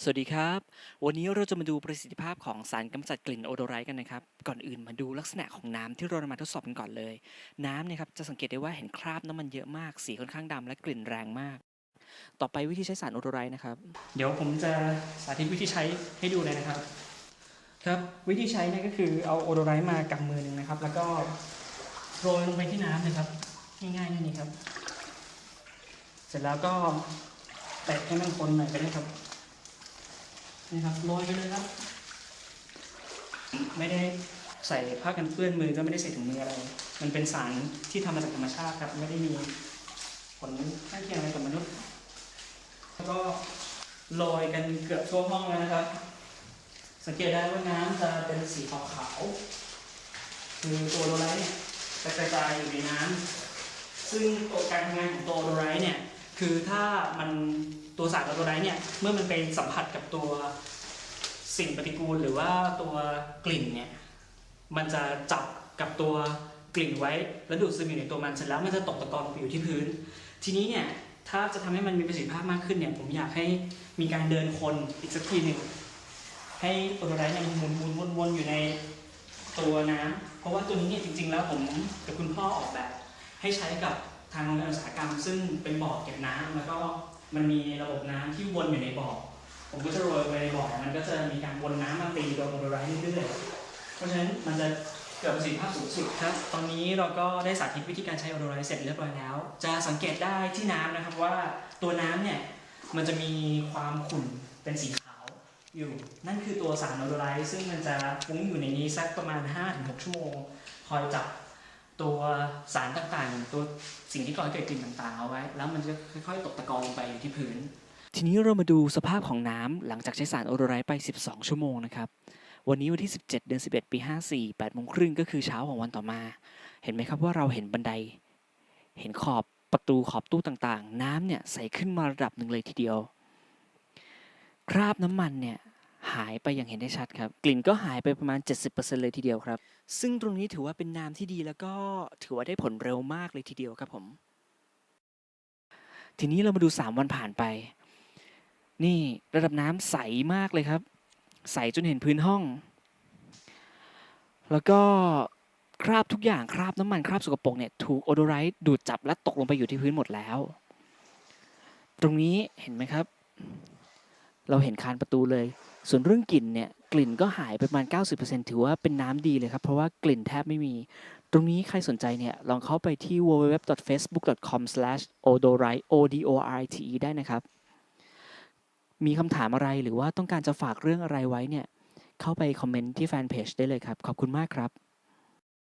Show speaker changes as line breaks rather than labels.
สวัสดีครับ วันนี้เราจะมาดูประสิทธิภาพของสารกำจัดกลิ่นโอโดไรต์กันนะครับ ก่อนอื่นมาดูลักษณะของน้ำที่เรานำมาทดสอบกันก่อนเลย น้ำเนี่ยครับจะสังเกตได้ว่าเห็นคราบน้ำมันเยอะมาก สีค่อนข้างดำและกลิ่นแรงมาก ต่อไปวิธีใช้สารโอโดไรต์นะครับ เดี๋ยวผมจะสาธิตวิธีใช้ให้ดูเลยนะครับ ครับวิธีใช้เนี่ยก็คือเอาโอโดไรต์มากำมือหนึ่งนะครับ แล้วก็โรยลงไปที่น้ำนะครับง่ายๆนี่ครับ เสร็จแล้วก็แตะให้มันคนหน่อยก็ได้ครับ นี่ครับโรยไปเลยครับ ไม่ได้ใส่ผ้ากันเปื้อนมือก็ไม่ได้ใส่ถุงมืออะไร มันเป็นสารที่ทำมาจากธรรมชาติครับ ไม่ได้มีผลข้างเคียงอะไรกับมนุษย์ แล้วก็โรยกันเกือบทั่วห้องแล้วนะครับ สังเกตได้ว่าน้ำจะเป็นสีขาวๆคือตัวโดไลท์เนี่ยจะกระจายอยู่ในน้ำซึ่งตัวการทำงานของตัวโดไลท์เนี่ย คือถ้ามัน ตัวสารโดไลท์เนี่ยเมื่อมันไปสัมผัสกับตัวสิ่งปฏิกูลหรือว่าตัวกลิ่นเนี่ยมันจะจับกับตัวกลิ่นไว้แล้วดูดซึมอยู่ในตัวมันเสร็จแล้วมันจะตกตะกอนไปอยู่ที่พื้น ทีนี้เนี่ยถ้าจะทำให้มันมีประสิทธิภาพมากขึ้นเนี่ยผมอยากให้มีการเดินคนอีกสักทีหนึ่งให้โอโดไรเนี่ยมันหมุนหมุนวนวนอยู่ในตัวน้ำเพราะว่าตัวนี้เนี่ยจริง ๆ แล้วผมกับคุณพ่อออกแบบ ให้ใช้กับ ทางโรงงานอุตสาหกรรม ซึ่งเป็นบ่อเก็บน้ำแล้วก็มันมีระบบน้ำที่วนอยู่ในบ่อผมก็จะโรยไปในบ่อมันก็จะมีการวนน้ำมาตีโดนโอโดไรต์เรื่อยๆเพราะฉะนั้นมันจะเกิดประสิทธิภาพสูงสุดครับตอนนี้เราก็ได้สาธิตวิธีการใช้โอโดไรต์เสร็จเรียบร้อยแล้ว จะสังเกตได้ที่น้ำนะครับว่าตัวน้ำเนี่ยมันจะมีความขุ่นเป็นสีขาวอยู่ นั่นคือตัวสารโอโดไรต์ซึ่งมันจะฟุ้งอยู่ในนี้สักประมาณ 5-6 ชั่วโมง คอยจับ ตัวสารต่างๆ ตัวสิ่งที่ก่อให้เกิดกลิ่นต่างๆ เอาไว้ แล้วมันจะค่อยๆ ตกตะกอนลงไปอยู่ที่พื้น ทีนี้เรามาดูสภาพของน้ำหลังจากใช้สารโอโดไรต์ไป 12 ชั่วโมงนะครับ วันนี้วันที่ 17 เดือน 11 ปี 54 8โมงครึ่งก็คือเช้าของวันต่อมา เห็นไหมครับว่าเราเห็นบันได เห็นขอบประตูขอบตู้ต่างๆ น้ำเนี่ยใสขึ้นมาระดับหนึ่งเลยทีเดียว คราบน้ำมันเนี่ย หายไปอย่างเห็นได้ชัดครับ กลิ่นก็หายไปประมาณ 70%เลยทีเดียวครับ ซึ่งตรงนี้ถือว่าเป็นน้ำที่ดีแล้วก็ถือว่าได้ผลเร็วมากเลยทีเดียวครับผม ทีนี้เรามาดู 3 วันผ่านไป นี่ระดับน้ำใสมากเลยครับ ใสจนเห็นพื้นห้อง แล้วก็คราบทุกอย่างคราบน้ำมันคราบสกปรกเนี่ยถูกโอโดไรต์ดูดจับและตกลงไปอยู่ที่พื้นหมดแล้ว ตรงนี้เห็นไหมครับ เราเห็นคานประตูเลย ส่วนเรื่องกลิ่นเนี่ยกลิ่นก็หายไปประมาณ 90%ถือว่าเป็นน้ำดีเลยครับ เพราะว่ากลิ่นแทบไม่มี ตรงนี้ใครสนใจเนี่ย ลองเข้าไปที่ www.facebook.com/odorite ได้นะครับ มีคำถามอะไรหรือว่าต้องการจะฝากเรื่องอะไรไว้เนี่ย เข้าไปคอมเมนต์ที่แฟนเพจได้เลยครับ ขอบคุณมากครับ